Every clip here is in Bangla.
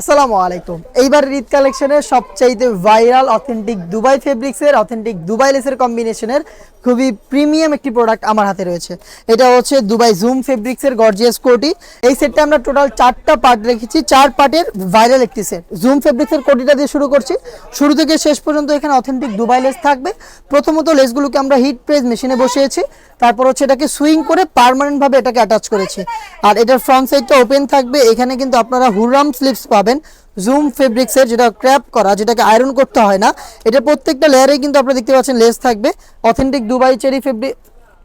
আসসালামু আলাইকুম। এইবার ঈদ কালেকশনের সবচাইতে ভাইরাল অথেন্টিক দুবাই ফেব্রিক্সের অথেন্টিক দুবাই লেসের কম্বিনেশনের খুবই প্রিমিয়াম একটি প্রোডাক্ট আমার হাতে রয়েছে। এটা হচ্ছে দুবাই জুম ফেব্রিক্সের গর্জিয়াস কোটি। এই সেটটা আমরা টোটাল চারটা পার্ট রেখেছি। চার পার্টের ভাইরাল একটি সেট জুম ফেব্রিক্সের কোটিটা দিয়ে শুরু করছি। শুরু থেকে শেষ পর্যন্ত এখানে অথেন্টিক দুবাই লেস থাকবে। প্রথমত লেসগুলোকে আমরা হিট প্রেস মেশিনে বসিয়েছি। তারপর হচ্ছে এটাকে সুইং করে পার্মানেন্ট ভাবে এটাকে অ্যাটাচ করেছি। আর এটার ফ্রন্ট সাইডটা ওপেন থাকবে, এখানে কিন্তু আপনারা হুরাম স্লিপস পাবেন। জুম ফেব্রিক্সের যেটা ক্র্যাপ করা, যেটাকে আয়রন করতে হয় না, এটা প্রত্যেকটা লেয়ারে কিন্তু আপনারা দেখতে পাচ্ছেন লেস থাকবে। Authentic Dubai cherry fabric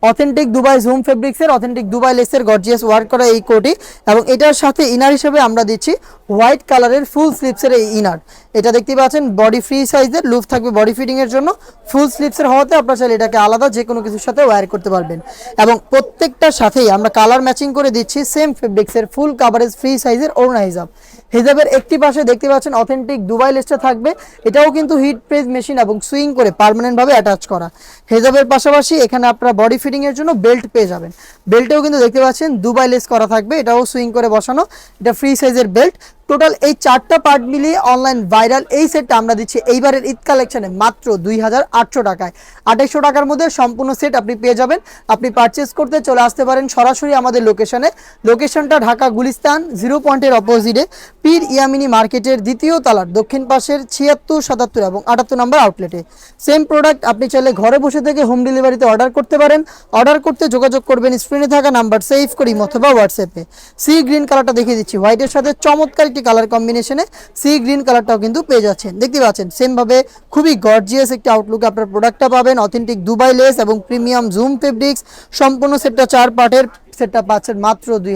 authentic Dubai zoom ফেব্রিক্সের অথেন্টিক দুবাই লেসের গর্জিয়াস ওয়ার্ক করা এই কোটি এবং এটার সাথে ইনার হিসেবে আমরা দিচ্ছি হোয়াইট কালারের ফুল স্লিপসের এই ইনার এটা দেখতে পাচ্ছেন বডি ফ্রি সাইজের লুফ থাকবে বডি ফিটিং এর জন্য। ফুল স্লিপসের হওয়াতে আপনারা চাইলে এটাকে আলাদা যে কোনো কিছুর সাথে ওয়্যার করতে পারবেন। এবং প্রত্যেকটার সাথেই আমরা কালার ম্যাচিং করে দিচ্ছি সেম ফেব্রিক্সের ফুল কাভারেজ ফ্রি সাইজের ওড়না হিসাব। হিজাবের একটি পাশে দেখতে পাচ্ছেন অথেন্টিক দুবাই লেসটা থাকবে। এটাও কিন্তু হিট প্রেস মেশিন এবং সুইং করে পার্মানেন্ট ভাবে অ্যাটাচ করা। হেজাবের পাশাপাশি এখানে আপনারা বডি ফিটিং এর জন্য বেল্ট পেয়ে যাবেন। বেল্টেও কিন্তু দেখতে পাচ্ছেন দুবাই লেস করা থাকবে, এটাও সুইং করে বসানো। এটা ফ্রি সাইজের বেল্ট টোটাল এই চারটা পার্ট মিলিয়ে অনলাইন ভাইরাল এই সেটটা আমরা দিচ্ছি। এইবারের ঈদ কালেকশনে মাত্র দুই হাজার আটশো টাকায়। আঠাইশশো টাকার মধ্যে সম্পূর্ণ সেট আপনি পেয়ে যাবেন। আপনি পারচেস করতে চলে আসতে পারেন সরাসরি আমাদের লোকেশনে লোকেশনটা ঢাকা গুলিস্তান জিরো পয়েন্টের অপোজিটে পীর ইয়ামিনি মার্কেটের দ্বিতীয় তালার দক্ষিণ পাশের ছিয়াত্তর, সাতাত্তর এবং আটাত্তর নম্বর আউটলেটে সেম প্রোডাক্ট আপনি চাইলে ঘরে বসে থেকে হোম ডেলিভারিতে অর্ডার করতে পারেন। অর্ডার করতে যোগাযোগ করবেন স্ক্রিনে থাকা নাম্বার সেভ করি অথবা হোয়াটসঅ্যাপে সি গ্রিন কালারটা দেখিয়ে দিচ্ছি। হোয়াইটের সাথে চমৎকার কালার কম্বিনেশনে সি গ্রিন কালারটাও কিন্তু পেয়ে যাচ্ছেন। দেখতে পাচ্ছেন সেমভাবে খুবই গর্জিয়াস একটি আউটলুকে আপনার প্রোডাক্টটা পাবেন অথেন্টিক দুবাই লেস এবং প্রিমিয়াম জুম ফেব্রিক্স সম্পূর্ণ সেটটা চার পার্টের সেটটা পাচ্ছেন মাত্র দুই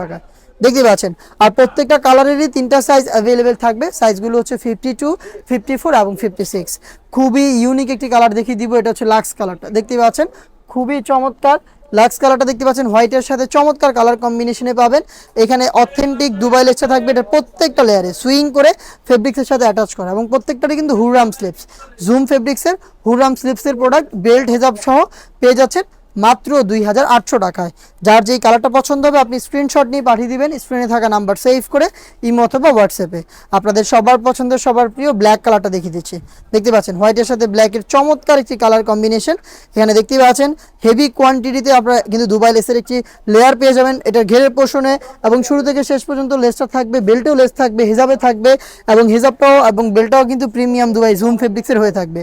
টাকায় দেখতে পাচ্ছেন, আর প্রত্যেকটা কালারেরই তিনটা সাইজ অ্যাভেলেবেল থাকবে সাইজগুলো হচ্ছে ফিফটি টু ফিফটি ফোর এবং ফিফটি সিক্স খুবই ইউনিক একটি কালার দেখিয়ে দিব, এটা হচ্ছে লাক্স কালারটা দেখতে পাচ্ছেন, খুবই চমৎকার লাক্স কালারটা দেখতে পাচ্ছেন হোয়াইটের সাথে চমৎকার কালার কম্বিনেশনে পাবেন। এখানে অথেন্টিক দুবাই লেসটা থাকবে, এটা প্রত্যেকটা লেয়ারে সুইং করে ফেব্রিক্সের সাথে অ্যাটাচ করা। এবং প্রত্যেকটারই কিন্তু হুররাম স্লিপস জুম ফেব্রিক্সের হুররাম স্লিপসের প্রোডাক্ট বেল্ট হেজাব সহ পেয়ে যাচ্ছেন মাত্র দুই হাজার আটশো টাকায়। যার যেই কালারটা পছন্দ হবে, আপনি স্ক্রিনশট নিয়ে পাঠিয়ে দিবেন স্ক্রিনে থাকা নাম্বার সেভ করে ইমো অথবা হোয়াটসঅ্যাপে আপনাদের সবার পছন্দের, সবার প্রিয় ব্ল্যাক কালারটা দেখিয়ে দিচ্ছি। দেখতে পাচ্ছেন হোয়াইটের সাথে ব্ল্যাকের চমৎকার একটি কালার কম্বিনেশন এখানে দেখতে পাচ্ছেন হেভি কোয়ান্টিটিতে আপনারা কিন্তু দুবাই লেসের একটি লেয়ার পেয়ে যাবেন। এটা ঘেরের পোষণে এবং শুরু থেকে শেষ পর্যন্ত লেসটা থাকবে বেল্টেও লেস থাকবে, হিজাবে থাকবে এবং হিজাবটাও এবং বেল্টটাও কিন্তু প্রিমিয়াম দুবাই জুম ফেব্রিক্সের হয়ে থাকবে।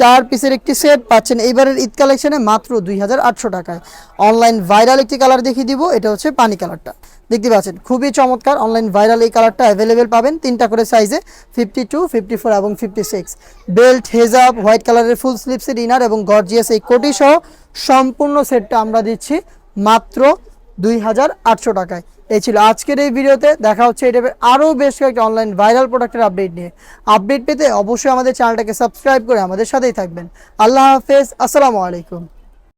চার পিসের একটি সেট পাচ্ছেন, এইবারের ঈদ কালেকশনে মাত্র দুই হাজার আটশো টাকায়। অনলাইন ভাইরাল একটি কালার দেখিয়ে দিব, এটা হচ্ছে পানি কালারটা দেখতে পাচ্ছেন, খুবই চমৎকার অনলাইন ভাইরাল এই কালারটা অ্যাভেলেবেল পাবেন তিনটা করে সাইজে ফিফটি টু ফিফটি ফোর এবং ফিফটি সিক্স বেল্ট হেজাব হোয়াইট কালারের ফুল স্লিপসের ইনার এবং গর্জিয়াস এই কোটি সহ সম্পূর্ণ সেটটা আমরা দিচ্ছি মাত্র দুই হাজার আটশো টাকায়। এই ছিল আজকের এই ভিডিওতে, দেখা হচ্ছে এই টাইপের আরও বেশ কয়েকটা অনলাইন ভাইরাল প্রোডাক্টের আপডেট নিয়ে। আপডেট পেতে অবশ্যই আমাদের চ্যানেলটাকে সাবস্ক্রাইব করে আমাদের সাথেই থাকবেন। আল্লাহ হাফেজ, আসসালামু আলাইকুম।